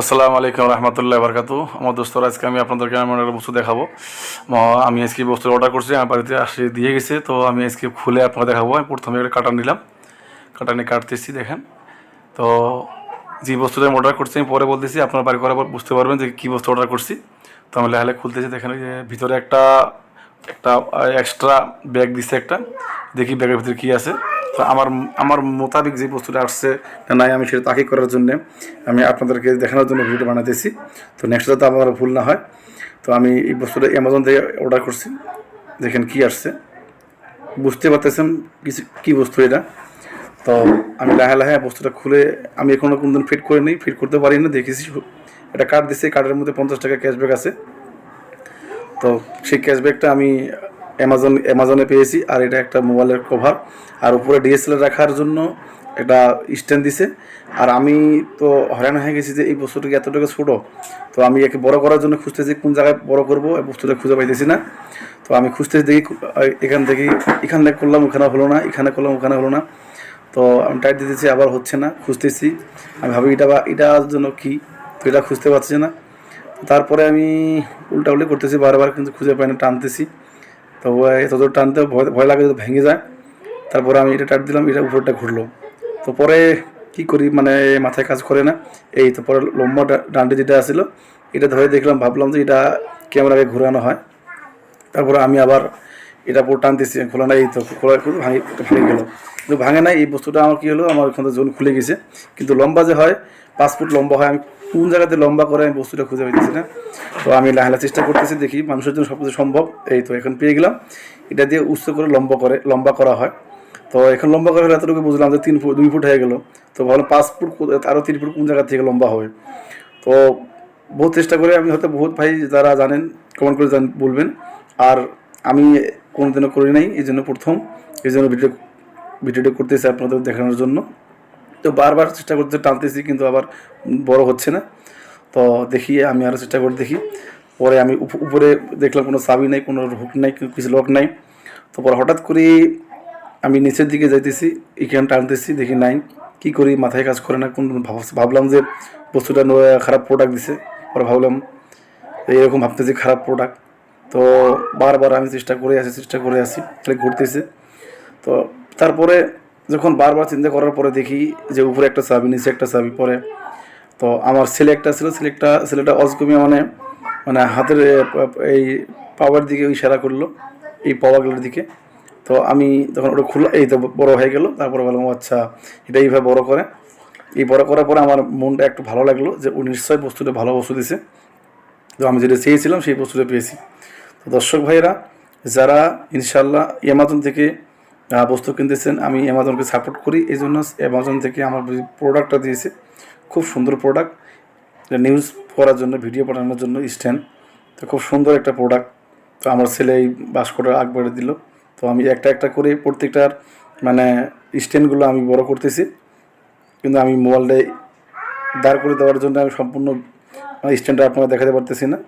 আসসালামু আলাইকুম রহমতুল্লাহ বরকাতু আমার দোস্তরা আজকে আমি আপনাদেরকে এমন একটা বস্তু দেখাবো। আমি আজকে বস্তু অর্ডার করছি, আমার বাড়িতে আসে দিয়ে গেছে, তো আমি আজকে খুলে আপনাকে দেখাবো। আমি প্রথমে একটা কাটা নিলাম। কাটা নিয়ে কাটতেছি, দেখেন। তো যে বস্তুটা আমি অর্ডার করছি, আমি পরে বলতেছি, আপনার বাড়ি পর বুঝতে পারবেন যে কী বস্তু অর্ডার করছি। তো আমি লেহালে খুলতেছি, দেখেন যে ভিতরে একটা একটা এক্সট্রা ব্যাগ দিচ্ছে একটা। দেখি ব্যাগের ভিতরে কী আছে। তো আমার আমার মোতাবিক যে বস্তুটা আসছে না, নাই আমি সেটা তাকে করার জন্য আমি আপনাদেরকে দেখানোর জন্য ভিডিও বানাতেছি তো নেক্সটটা তো আমার ভুল না হয়। তো আমি এই বস্তুটা অ্যামাজন থেকে অর্ডার করছি। দেখেন কি আসছে। বুঝতে পারতেছেন কিছু, কী বস্তু এটা। তো আমি লাহে লাহে বস্তুটা খুলে আমি এখনও কোনদিন ফিট করে নিই ফিট করতে পারি না, দেখেছি। এটা কার্ড দিচ্ছে কার্ডের মধ্যে পঞ্চাশ টাকা ক্যাশব্যাক আছে। তো সেই ক্যাশব্যাকটা আমি অ্যামাজন অ্যামাজনে পেয়েছি, আর এটা একটা মোবাইলের কভার আর উপরে ডিএসএলআর রাখার জন্য একটা স্ট্যান্ড দিছে। আর আমি তো হয়রান হয়ে গেছি যে এই বস্তুটাকে এতটুকু ছোটো? তো আমি একে বড় করার জন্য খুঁজতেছি কোন জায়গায় বড় করব, এই বস্তুটা খুঁজে পাইতেছি না। তো আমি খুঁজতেছি দেখি এখান থেকে এখানে করলাম, ওখানে হলো না, এখানে করলাম, ওখানে হলো না। তো আমি টাইট দিতেছি, আবার হচ্ছে না, খুঁজতেছি। আমি ভাবি এটা বা এটার জন্য কি? তো এটা খুঁজতে পারছি না। তারপরে আমি উল্টা উল্টি করতেছি বারবার, কিন্তু খুঁজে পাই না টানতেছি। তো এতদূর টানতে ভয় ভয় লাগে যদি ভেঙে যায়। তারপরে আমি এটা টাট দিলাম, এটা উপরটা ঘুরলো। তো পরে কি করি মানে মাথায় কাজ করে না। এই তো পরে লম্বা ডান্ডি যেটা আসছিল এটা ধরে দেখলাম, ভাবলাম যে এটা ক্যামেরাকে ঘুরানো হয়। তারপরে আমি আবার এটা পুরো টানতেছি, খোলা নাই, তো খোলা খুলে ভাঙে ভেঙে গেল। কিন্তু ভাঙে নাই, এই বস্তুটা আমার কী হলো? আমার ওখানে জোন খুলে গেছে। কিন্তু লম্বা যে হয়, পাঁচ ফুট লম্বা হয়, আমি কোন জায়গাতে লম্বা করে আমি বস্তুটা খুঁজে পাইতেছি না। তো আমি লাহলা চেষ্টা করতেছি, দেখি মানুষের জন্য সব কিছু সম্ভব। এই তো এখন পেয়ে গেলাম। এটা দিয়ে উচ্চ করে লম্বা করে লম্বা করা হয়। তো এখন লম্বা করে এতটুকু বুঝলাম যে তিন ফুট দুই ফুট হয়ে গেল। তো ভাবলাম পাঁচ ফুট আরও তিন ফুট কোন জায়গা থেকে লম্বা হবে। তো বহুত চেষ্টা করে, আমি হয়তো বহুত ভাই যারা জানেন কমেন্ট করে জান বলবেন। আর আমি কোনোদিনও করি নাই, এই জন্য প্রথম। এই জন্য ভিডিও ভিডিওটা করতেছি আপনাদের দেখানোর জন্য। তো বারবার চেষ্টা করতে টানতেছি, কিন্তু আবার বড় হচ্ছে না। তো দেখি, আমি আরও চেষ্টা করে দেখি। পরে আমি উপ- উপরে দেখলাম কোনো চাবি নাই, কোনো হুক নাই কিছু লক নাই। তো পরে হঠাৎ করে আমি নিচের দিকে যাইতেছি, এখানে টানতেছি, দেখি নাই। কি করি, মাথায় কাজ করে না, কোন ভাব- ভাবলাম যে বস্তুটা খারাপ প্রোডাক্ট দিছে। পরে ভাবলাম, এইরকম ভাবতেছি খারাপ প্রোডাক্ট তো বারবার আমি চেষ্টা করে আসি, চেষ্টা করে আসি ঘুরতেছে। তো তারপরে যখন বারবার চিন্তা করার পরে দেখি যে উপরে একটা চাবি, নিচে একটা চাবি পরে তো আমার ছেলে একটা ছিল ছেলেটা ছেলেটা অজকমিয়া মানে মানে হাতের এই পাওয়ার দিকে ইশারা করল, এই পাওয়াগুলোর দিকে। তো আমি তখন ওটা খুললাম এই তো বড়ো হয়ে গেল, তারপরে বললাম আচ্ছা এটা এইভাবে বড় করে। এই বড় করার পরে আমার মনটা একটু ভালো লাগল যে ও নিশ্চয়ই বস্তুটা ভালো বস্তু দিছে। তো আমি যেটা চেয়েছিলাম সেই বস্তুটা পেয়েছি। দর্শক ভাইয়েরা, যারা ইনশাল্লাহ অ্যামাজন থেকে বস্তু কিনতেছেন, আমি অ্যামাজনকে সাপোর্ট করি এই জন্য অ্যামাজন থেকে আমার প্রোডাক্টটা দিয়েছে, খুব সুন্দর প্রোডাক্ট নিউজ করার জন্য ভিডিও পাঠানোর জন্য স্ট্যান্ড তো খুব সুন্দর একটা প্রোডাক্ট তো আমার ছেলে এই বাস্কটা আগ বাড়ে দিল। তো আমি একটা একটা করে প্রত্যেকটার মানে স্ট্যান্ডগুলো আমি বড় করতেছি। কিন্তু আমি মোবাইলটাই দাঁড় করে দেওয়ার জন্য আমি সম্পূর্ণ স্ট্যান্ডটা আপনারা দেখাতে পারতেছি না।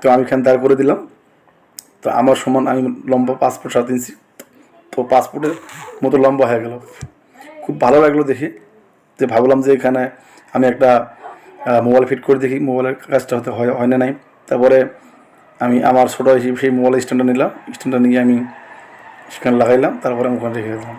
তো আমি এখানে দাঁড় করে দিলাম। তো আমার সমান আমি লম্বা পাসপোর্ট সাত ইঞ্চি। তো পাসপোর্টের মতো লম্বা হয়ে গেল। খুব ভালো লাগল দেখে যে ভাবলাম যে এখানে আমি একটা মোবাইল ফিট করে দেখি, মোবাইলের কাজটা হতে হয় হয় না নাই। তারপরে আমি আমার ছোটো সেই মোবাইল স্ট্যান্ডটা নিলাম। স্ট্যান্ডটা নিয়ে আমি সেখানে লাগাইলাম। তারপরে আমি ওখানে রেখে দিলাম।